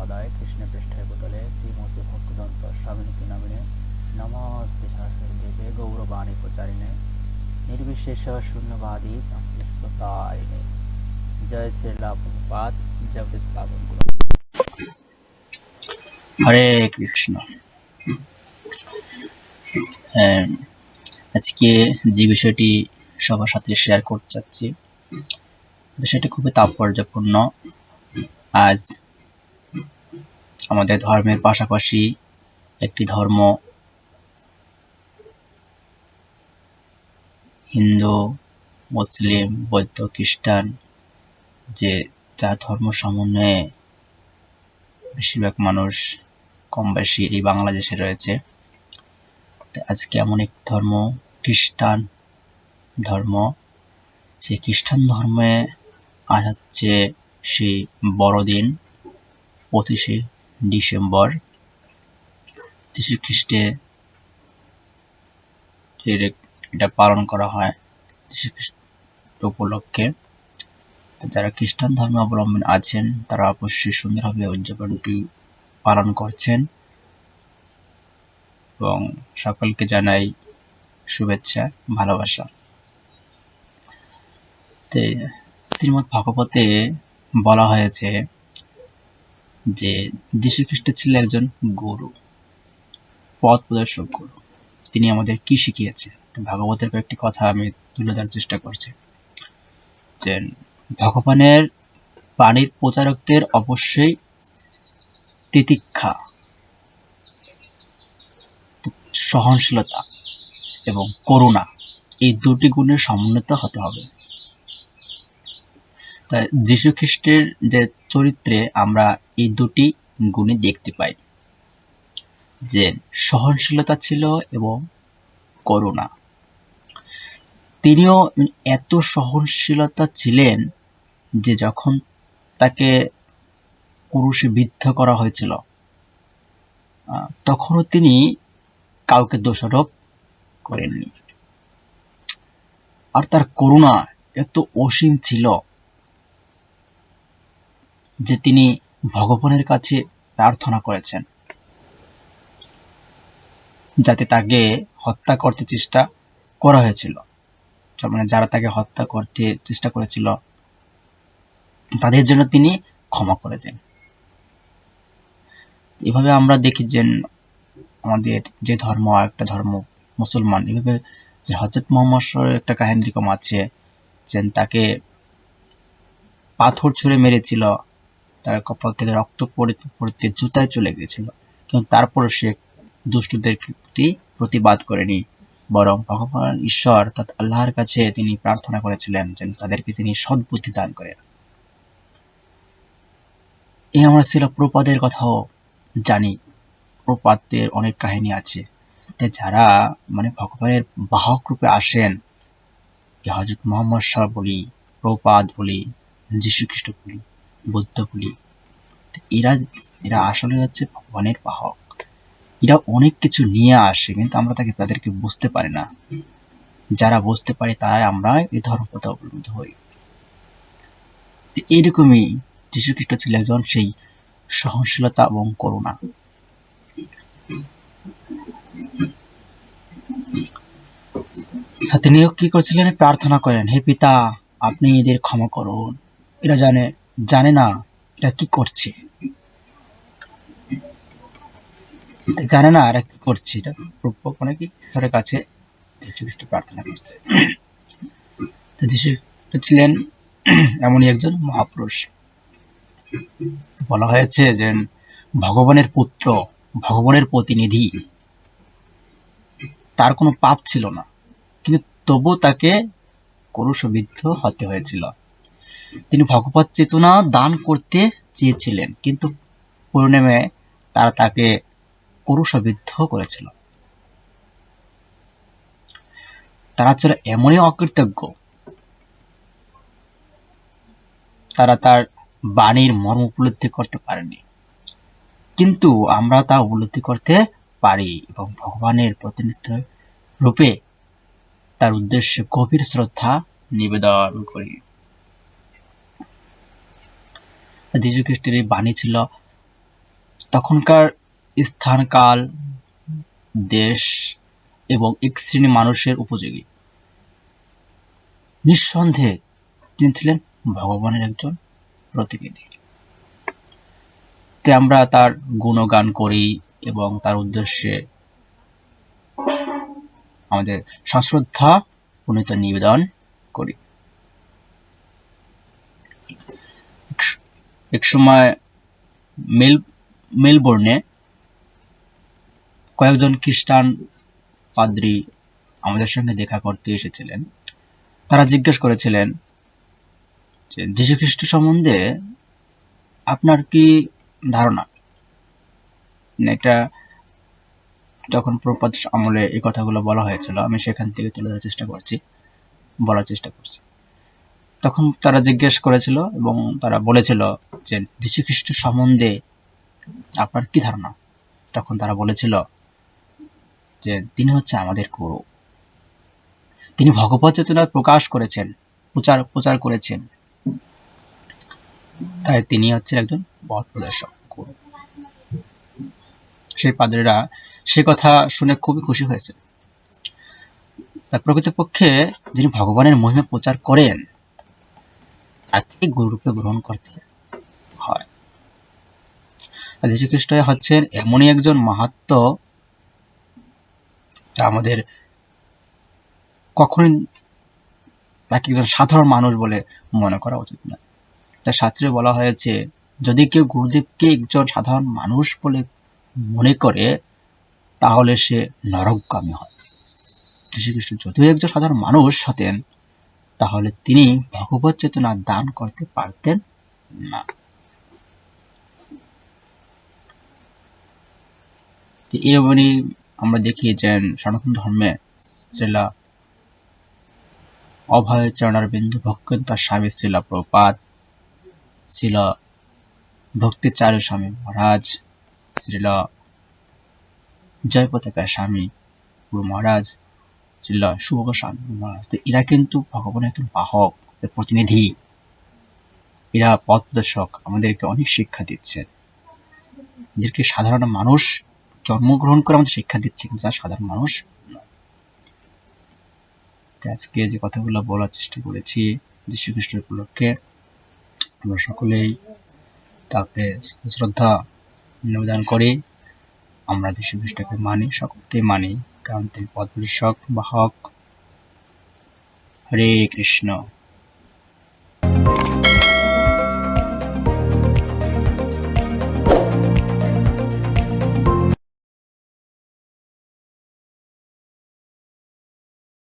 পদায় কৃষ্ণ পৃষ্ঠায় বোতলে শ্রীমতী ভক্তিদন্ত স্বামীনীতি নামিনে নমস্তে দেবে গৌরবাণী প্রচারিণে। নির্বিশেষ শূন্যবাদী শ্রোতায়িনে জয় শ্রীলা প্রভুপাত জগদিত পাবন গুরু। হরে কৃষ্ণ। হ্যাঁ, আজকে যে বিষয়টি সবার সাথে শেয়ার করতে চাচ্ছি বিষয়টি খুবই তাৎপর্যপূর্ণ। আজ আমাদের ধর্মের পাশাপাশি একটি ধর্ম, হিন্দু, মুসলিম, বৌদ্ধ, খ্রিস্টান, যে যা ধর্ম সমন্বয়ে বেশিরভাগ মানুষ কম বেশি এই বাংলাদেশে রয়েছে। আজকে এমন এক ধর্ম, খ্রিস্টান ধর্ম। সেই খ্রিস্টান ধর্মে আজ হচ্ছে সেই বড়দিন পঁচিশে ডিসেম্বর যীশু খ্রিস্টে এটা পালন করা হয় যীশু খ্রিস্ট উপলক্ষে যারা খ্রিস্টান ধর্ম অবলম্বন আছেন, তারা অবশ্যই সুন্দরভাবে উদযাপনটি পালন করছেন। এবং সকলকে জানাই শুভেচ্ছা, ভালোবাসা। তে শ্রীমৎ ভাগবতে বলা হয়েছে যে যীশু খ্রিস্ট ছিলেন একজন গুরু, পথ প্রদর্শক গুরু। তিনি আমাদের কি শিখিয়েছে? তো ভাগবতের কয়েকটি কথা আমি তুলে ধরার চেষ্টা করছি। যে ভগবানের বাণীর প্রচারকদের অবশ্যই তিতিক্ষা, সহনশীলতা এবং করুণা, এই দুটি গুণের সমন্বিত হতে হবে। তাই যীশু খ্রিস্টের যে চরিত্রে আমরা এই দুটি গুণই দেখতে পাই, যে সহনশীলতা ছিল এবং করুণা। তিনিও এত সহনশীলতা ছিলেন যে যখন তাকে কুরুষে বিদ্ধ করা হয়েছিল তখনও তিনি কাউকে দোষারোপ করেননি। আর তার করুণা এত অসীম ছিল যে তিনি ভগবানের কাছে প্রার্থনা করেছেন। যাতে তাকে হত্যা করতে চেষ্টা করা হয়েছিল। মানে যারা তাকে হত্যা করতে চেষ্টা করেছিল, তাদের জন্য তিনি ক্ষমা করে দেন। এভাবে আমরা দেখি যে আমাদের যে ধর্ম আর একটা ধর্ম মুসলমান, এভাবে যে হজরত মোহাম্মদ একটা কাহিনী রকম আছে যে তাকে পাথর ছুঁড়ে মেরেছিল তার কপাল থেকে রক্ত পড়তে পড়তে জুতায় চলে গিয়েছিল। কিন্তু তারপর সে দুষ্টদের প্রতি প্রতিবাদ করেনি, বরং ভগবান ঈশ্বর অর্থাৎ আল্লাহর কাছে তিনি প্রার্থনা করেছিলেন যেন তাদেরকে তিনি সদ্বুদ্ধি দান করেন। এই আমরা ছিল প্রপাদের কথাও জানি। প্রপাতের অনেক কাহিনী আছে। তে যারা মানে ভগবানের বাহক রূপে আসেন হজরত মোহাম্মদ শাহ বলি, প্রপাত বলি যীশু খ্রিস্ট বলি বুদ্ধ বলি তো এরা এরা আসলে হচ্ছে ভগবানের বাহক। এরা অনেক কিছু নিয়ে আসে, কিন্তু আমরা তাকে, তাদেরকে বুঝতে পারি না। যারা বুঝতে পারি তাই আমরা এই ধর্মপথে অবলম্বিত হই। তো এইরকমই যীশু খ্রিস্ট ছিল একজন সেই সহনশীলতা এবং করুণা। তিনিও কি করছিলেন? প্রার্থনা করেন, হে পিতা, আপনি এদের ক্ষমা করুন। এরা জানে জানে না এরা কি করছে। জানে না এরা কি করছে। এটা মানে কি? ঈশ্বরের কাছে যীশু খ্রিস্ট প্রার্থনা করতে তো যীশু ছিলেন এমনই একজন মহাপুরুষ। বলা হয়েছে যে ভগবানের পুত্র, ভগবানের প্রতিনিধি। তার কোনো পাপ ছিল না। কিন্তু তবু তাকে করুষবিদ্ধ হতে হয়েছিল। তিনি ভগবত চেতনা দান করতে চেয়েছিলেন, কিন্তু পরিণামে তারা তাকে করুষবিদ্ধ করেছিল। তারা ছিল এমনই অকৃতজ্ঞ। তারা তার বাণীর মর্ম উপলব্ধি করতে পারেনি। কিন্তু আমরা তা উপলব্ধি করতে পারি এবং ভগবানের প্রতিনিধিত্ব রূপে তার উদ্দেশ্যে গভীর শ্রদ্ধা নিবেদন করি। যীশু খ্রিস্টের এই বাণী ছিল, তখনকার স্থান কাল দেশ এবং এক শ্রেণি মানুষের উপযোগী। নিঃসন্দেহে তিনি ছিলেন ভগবানের একজন প্রতিনিধি। তে আমরা তার গুণগান করি এবং তার উদ্দেশ্যে আমাদের সশ্রদ্ধা, পুনিত নিবেদন করি এক- এক সময় মেল, মেলবোর্নে কয়েকজন খ্রিস্টান পাদ্রী আমাদের সঙ্গে দেখা করতে এসেছিলেন। তারা জিজ্ঞেস করেছিলেন যে যীশু খ্রিস্ট সম্বন্ধে আপনার কি ধারণা? এটা যখন প্রপাত আমলে এই কথাগুলো বলা হয়েছিল, আমি সেখান থেকে তুলে ধরার চেষ্টা করছি, বলার চেষ্টা করছি। তখন তারা জিজ্ঞেস করেছিল এবং তারা বলেছিল যে যীশু খ্রিস্ট সম্বন্ধে আপনার কি ধারণা? তখন তারা বলেছিল যে, তিনি হচ্ছে আমাদের গুরু। তিনি ভগবত চেতনা প্রকাশ করেছেন, প্রচার প্রচার করেছেন। তাই তিনি হচ্ছেন একজন পথ প্রদর্শক, গুরু। সেই পাদ্রীরা সে কথা শুনে খুবই খুশি হয়েছে। প্রকৃতপক্ষে যিনি ভগবানের মহিমা প্রচার করেন তাকে গুরুরূপে গ্রহণ করতে হয়। আর যীশু খ্রিস্ট হচ্ছেন এমনই একজন মাহাত্ম যা আমাদের কখনোই তাকে একজন সাধারণ মানুষ বলে মনে করা উচিত না। তার শাস্ত্রে বলা হয়েছে, যদি কেউ গুরুদেবকে একজন সাধারণ মানুষ বলে মনে করে, তাহলে সে নরকগামী হয়। যীশুখ্রিস্ট যদিও একজন সাধারণ মানুষ হতেন তাহলে তিনি ভগবত চেতনা দান করতে পারতেন না। তো আমরা দেখি যে সনাতন ধর্মে শ্রীলা অভয় চরণার বিন্দু ভক্ষণ তার স্বামী শিলা প্রপাত ছিল ভক্তিচারু স্বামী মহারাজ, শ্রীল জয় পতাকা স্বামী গুরু মহারাজ ছিল শুভ স্বামী তো এরা কিন্তু ভগবানের একজন বাহক প্রতিনিধি। এরা পথ প্রদর্শক আমাদেরকে অনেক শিক্ষা দিচ্ছেন এদেরকে সাধারণ মানুষ, জন্মগ্রহণ করে আমাদের শিক্ষা দিচ্ছে, কিন্তু যারা সাধারণ মানুষ আজকে যে কথাগুলো বলার চেষ্টা করেছি যীশু খ্রিস্টের উপলক্ষে, আমরা সকলেই তাকে শ্রদ্ধা নিবেদন করি। আমরা যীশু খ্রিস্টকে মানি সকলকে মানি কারণ তিনি পদ বা হক। হরে কৃষ্ণ।